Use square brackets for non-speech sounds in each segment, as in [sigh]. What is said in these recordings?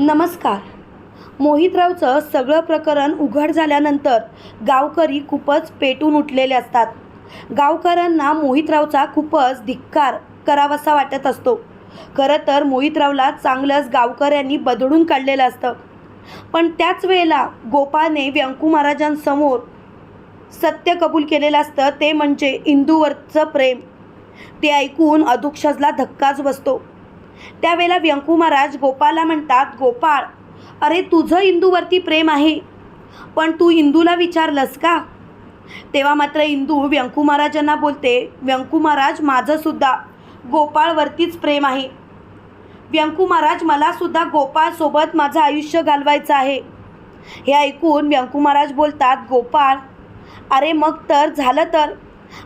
नमस्कार. मोहितरावचं सगळं प्रकरण उघड झाल्यानंतर गावकरी खूपच पेटून उठलेले असतात. गावकऱ्यांना मोहितरावचा खूपच धिक्कार करावासा वाटत असतो. खरं तर मोहितरावला चांगलंच गावकऱ्यांनी बदडून काढलेलं असतं. पण त्याच वेळेला गोपाळने व्यंकू महाराजांसमोर सत्य कबूल केलेलं असतं ते म्हणजे इंदूवरचं प्रेम. ते ऐकून अधुक्षजला धक्काच बसतो. त्यावेळेला व्यंकू महाराज गोपाळला म्हणतात गोपाळ अरे तुझं इंदूवरती प्रेम आहे पण तू इंदूला विचारलंस का? तेव्हा मात्र इंदू व्यंकू महाराजांना बोलते व्यंकू महाराज माझंसुद्धा गोपाळवरतीच प्रेम आहे. व्यंकू महाराज मलासुद्धा गोपाळसोबत माझं आयुष्य घालवायचं आहे. हे ऐकून व्यंकू महाराज बोलतात गोपाळ अरे मग तर झालं तर.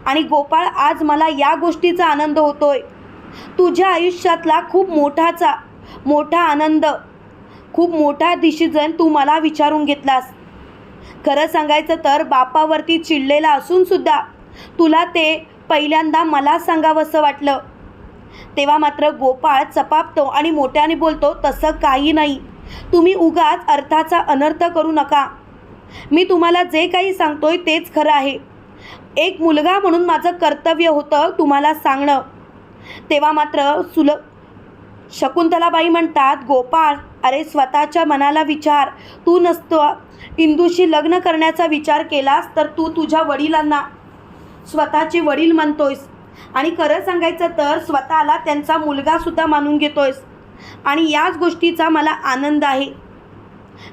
आणि गोपाळ आज मला या गोष्टीचा आनंद होतोय. तुझ्या आयुष्यातला खूप मोठाचा मोठा आनंद खूप मोठा डिसिजन तू मला विचारून घेतलास. खरं सांगायचं तर बापावरती चिडलेला असूनसुद्धा तुला ते पहिल्यांदा मला सांगावंसं वाटलं. तेव्हा मात्र गोपाळ चपापतो आणि मोठ्याने बोलतो तसं काही नाही. तुम्ही उगाच अर्थाचा अनर्थ करू नका. मी तुम्हाला जे काही सांगतोय तेच खरं आहे. एक मुलगा म्हणून माझं कर्तव्य होतं तुम्हाला सांगणं. तेव्हा मात्र सुल शकुंतलाबाई म्हणतात गोपाळ अरे स्वतःच्या मनाला विचार. तू नसतो. इंदूशी लग्न करण्याचा विचार केलास तर तू तुझ्या वडिलांना स्वतःचे वडील म्हणतोयस. आणि खरं सांगायचं तर स्वतःला त्यांचा मुलगासुद्धा मानून घेतोयस. आणि याच गोष्टीचा मला आनंद आहे.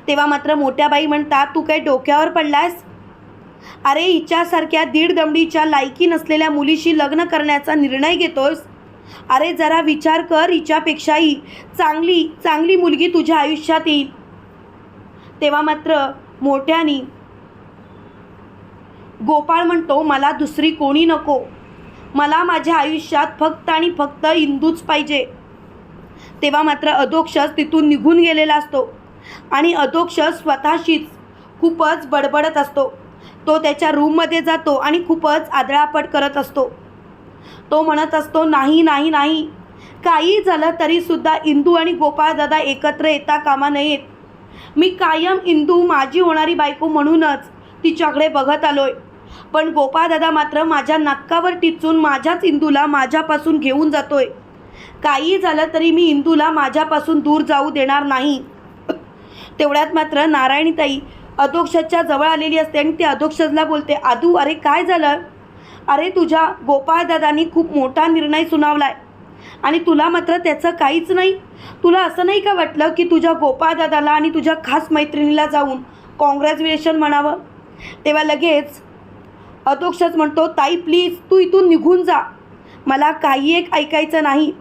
तेव्हा मात्र मोठ्या बाई म्हणतात तू काय डोक्यावर पडलायस? अरे हिच्यासारख्या दीड दमडीच्या लायकी नसलेल्या मुलीशी लग्न करण्याचा निर्णय घेतोयस? अरे जरा विचार कर हिच्यापेक्षाही. चांगली चांगली मुलगी तुझ्या आयुष्यात येईल. तेव्हा मात्र मोठ्यानी गोपाळ म्हणतो मला दुसरी कोणी नको. मला माझ्या आयुष्यात फक्त आणि फक्त इंदूच पाहिजे. तेव्हा मात्र अधोक्षस तिथून निघून गेलेला असतो. आणि अधोक्षस स्वतःशीच खूपच बडबडत असतो. तो त्याच्या रूममध्ये जातो आणि खूपच आदळापट करत असतो. तो म्हणत असतो नाही नाही नाही. काही झालं तरीसुद्धा इंदू आणि गोपाळदादा एकत्र येता कामा नयेत. मी कायम इंदू माझी होणारी बायको म्हणूनच तिच्याकडे बघत आलोय. पण गोपाळदादा मात्र माझ्या नाकावर टिचून माझ्याच इंदूला माझ्यापासून घेऊन जातोय. काही झालं तरी मी इंदूला माझ्यापासून दूर जाऊ देणार नाही. तेवढ्यात मात्र नारायणीताई अधोक्षजच्या जवळ आलेली असते आणि ती अधोक्षजला बोलते आदू अरे काय झालं? अरे तुझ्या गोपाळदादांनी खूप मोठा निर्णय सुनावलाय. आणि तुला मात्र त्याचं काहीच नाही. तुला असं नाही का वाटलं की तुझ्या गोपाळदादाला आणि तुझ्या खास मैत्रिणीला जाऊन कॉंग्रॅच्युलेशन म्हणावं? तेव्हा लगेच अतोक्षच म्हणतो ताई प्लीज तू इथून निघून जा. मला काही एक ऐकायचं नाही.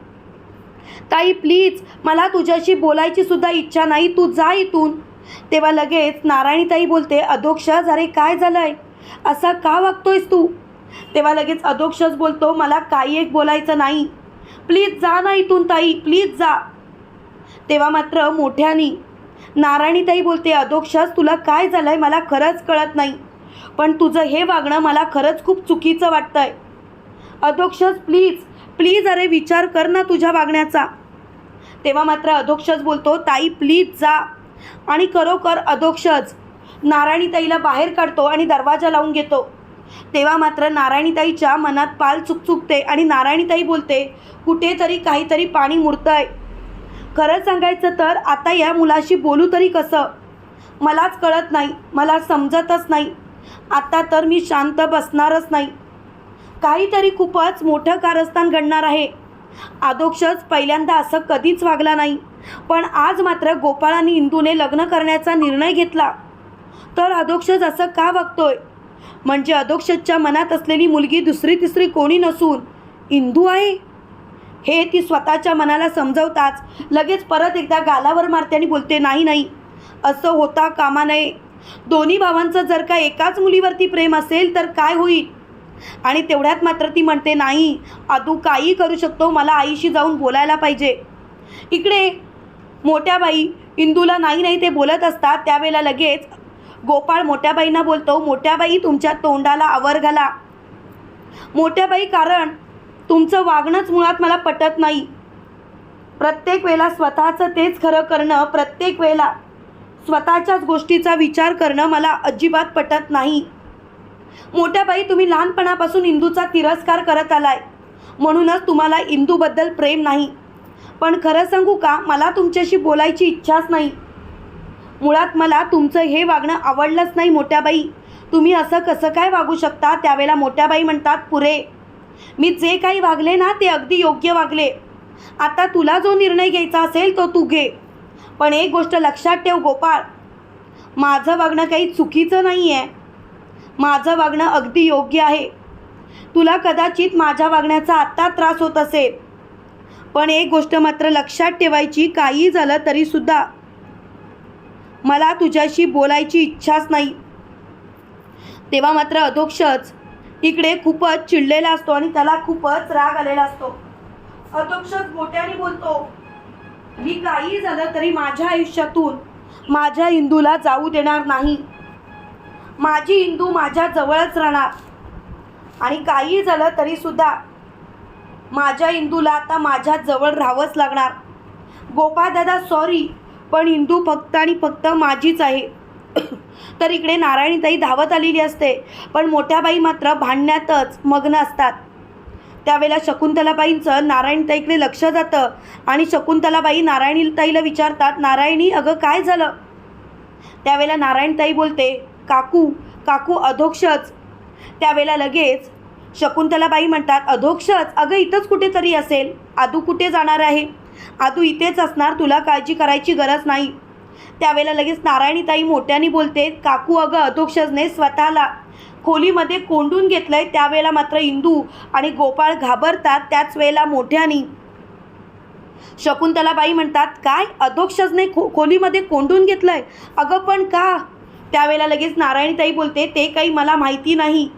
ताई प्लीज मला तुझ्याशी बोलायची सुद्धा इच्छा नाही. तू जा इथून. तेव्हा लगेच नारायणीताई बोलते अधोक्षज अरे काय झालं आहे असा का वागतोयस तू? तेव्हा लगेच अधोक्षज बोलतो मला काही एक बोलायचं नाही. प्लीज जा ना इथून ताई प्लीज जा. तेव्हा मात्र मोठ्यानी नारायणीताई बोलते अधोक्षस तुला काय झालं आहे मला खरंच कळत नाही. पण तुझं हे वागणं मला खरंच खूप चुकीचं वाटतं आहे अधोक्षस प्लीज प्लीज अरे विचार कर ना तुझ्या वागण्याचा. तेव्हा मात्र अधोक्षज बोलतो ताई प्लीज जा. आणि खरोखर अधोक्षज नारायणीताईला बाहेर काढतो आणि दरवाजा लावून घेतो. तेव्हा मात्र नारायणीताईच्या मनात पाल चुकचुकते आणि नारायणीताई बोलते कुठेतरी काहीतरी पाणी मुरतंय. खरं सांगायचं तर आता या मुलाशी बोलू तरी कसं? मलाच कळत नाही मला समजतच नाही. आता तर मी शांत बसणारच नाही. काहीतरी खूपच मोठं कारस्थान घडणार आहे. आदोक्षच पहिल्यांदा असं कधीच वागला नाही. पण आज मात्र गोपाळ आणि इंदूने लग्न करण्याचा निर्णय घेतला. तर आदोक्षच असं का वागतोय म्हणजे अधोक्षजच्या मनात असलेली मुलगी दुसरी तिसरी कोणी नसून इंदू आहे? हे ती स्वतःच्या मनाला समजवताच लगेच परत एकदा गालावर मारते आणि बोलते नाही नाही असं होता कामा नये. दोन्ही भावांचं जर का एकाच मुलीवरती प्रेम असेल तर काय होईल? आणि तेवढ्यात मात्र ती म्हणते नाही आदू काही करू शकतो मला आईशी जाऊन बोलायला पाहिजे. इकडे मोठ्या बाई इंदूला नाही नाही ते बोलत असतात त्यावेळेला लगेच गोपाळ मोठ्याबाईंना बोलतो मोठ्याबाई तुमच्या तोंडाला आवर घाला. मोठ्याबाई कारण तुमचं वागणंच मुळात मला पटत नाही. प्रत्येक वेळेला स्वतःचं तेच खरं करणं प्रत्येक वेळेला स्वतःच्याच गोष्टीचा विचार करणं मला अजिबात पटत नाही. मोठ्याबाई तुम्ही लहानपणापासून इंदूचा तिरस्कार करत आलाय. म्हणूनच तुम्हाला इंदूबद्दल प्रेम नाही. पण खरं सांगू का मला तुमच्याशी बोलायची इच्छाच नाही. मुळात मला तुमचं हे वागणं आवडलंच नाही मोठ्या बाई तुम्ही असं कसं काय वागू शकता? त्यावेळेला मोठ्या बाई म्हणतात पुरे मी जे काही वागले ना ते अगदी योग्य वागले. आता तुला जो निर्णय घ्यायचा असेल तो तू घे. पण एक गोष्ट लक्षात ठेव गोपाळ. माझं वागणं काही चुकीचं नाही आहे माझं वागणं अगदी योग्य आहे. तुला कदाचित माझ्या वागण्याचा आत्ता त्रास होत असेल. पण एक गोष्ट मात्र लक्षात ठेवायची काही झालं तरीसुद्धा मला तुझ्याशी बोलायची इच्छाच नाही. तेव्हा मात्र अधोक्षच इकडे खूपच चिडलेला असतो आणि त्याला खूपच राग आलेला असतो. अधोक्षच मोठ्याने बोलतो मी काही झालं तरी माझ्या आयुष्यातून माझ्या इंदूला जाऊ देणार नाही. माझी इंदू माझ्या जवळच राहणार. आणि काही झालं तरीसुद्धा माझ्या इंदूला आता माझ्या जवळ राहावंच लागणार. गोपाळदादा सॉरी पण हिंदू फक्त आणि फक्त माझीच आहे. [coughs] तर इकडे नारायणीताई धावत आलेली असते पण मोठ्या बाई मात्र भांडण्यातच मग्न असतात. त्यावेळेला शकुंतलाबाईंचं नारायणताईकडे लक्ष जातं आणि शकुंतलाबाई नारायणीताईला विचारतात नारायणी अगं काय झालं? त्यावेळेला नारायणताई बोलते काकू काकू अधोक्षच. त्यावेळेला लगेच शकुंतलाबाई म्हणतात अधोक्षच? अगं इथंच कुठेतरी असेल. आदू कुठे जाणार आहे? आतू इथेच असणार तुला काळजी करायची गरज नाही. त्यावेळेला लगेच नारायणीताई मोठ्याने बोलते काकू अगं अधोक्षजने स्वतःला खोलीमध्ये कोंडून घेतलंय त्यावेळेला मात्र इंदू आणि गोपाळ घाबरतात त्याच वेळेला मोठ्यानी. शकुंतलाबाई म्हणतात काय? अधोक्षजने खो खोलीमध्ये कोंडून घेतलंय? अगं पण का? त्यावेळेला लगेच नारायणीताई बोलते ते काही मला माहिती नाही.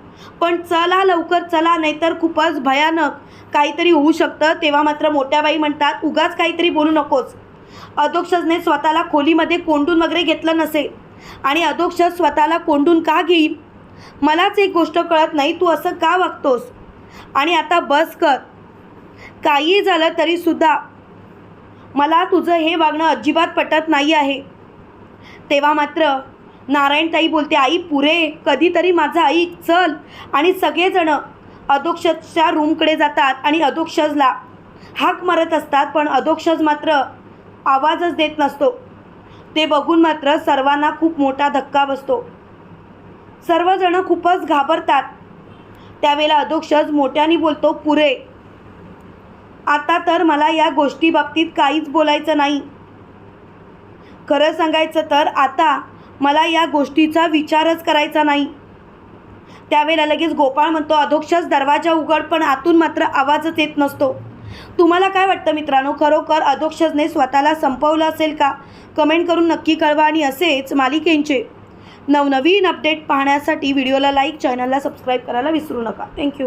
पण चला लवकर चला नाहीतर खूपच भयानक. काहीतरी होऊ शकतं. तेव्हा मात्र मोठ्या बाई म्हणतात उगाच काहीतरी बोलू नकोस. अधोक्षजने स्वतःला खोलीमध्ये कोंडून वगैरे घेतलं नसेल आणि अधोक्षज स्वतःला कोंडून का घेईल मलाच एक गोष्ट कळत नाही. तू असं का वागतोस? आणि आता बस कर. काही झालं तरीसुद्धा मला तुझं हे वागणं अजिबात पटत नाही आहे. तेव्हा मात्र नारायणताई बोलते आई पुरे कधीतरी माझा आई चल. आणि सगळेजणं अधोक्षजच्या रूमकडे जातात आणि अधोक्षजला हाक मारत असतात पण अधोक्षज मात्र आवाजच देत नसतो. ते बघून मात्र सर्वांना खूप मोठा धक्का बसतो. सर्वजण खूपच घाबरतात. त्यावेळेला अधोक्षज मोठ्याने बोलतो पुरे आता तर मला या गोष्टीबाबतीत काहीच बोलायचं नाही. खरं सांगायचं तर आता मला या गोष्टीचा विचारच करायचा नाही. त्यावेळेला लगेच गोपाळ म्हणतो अधोक्षच दरवाजा उघड पण आतून मात्र आवाजच येत नसतो. तुम्हाला काय वाटतं मित्रांनो? खरोखर अधोक्षजने स्वतःला संपवलं असेल का? कमेंट करून नक्की कळवा आणि असेच मालिकेंचे नवनवीन अपडेट पाहण्यासाठी व्हिडिओला लाईक चॅनलला सबस्क्राईब करायला विसरू नका. थँक्यू.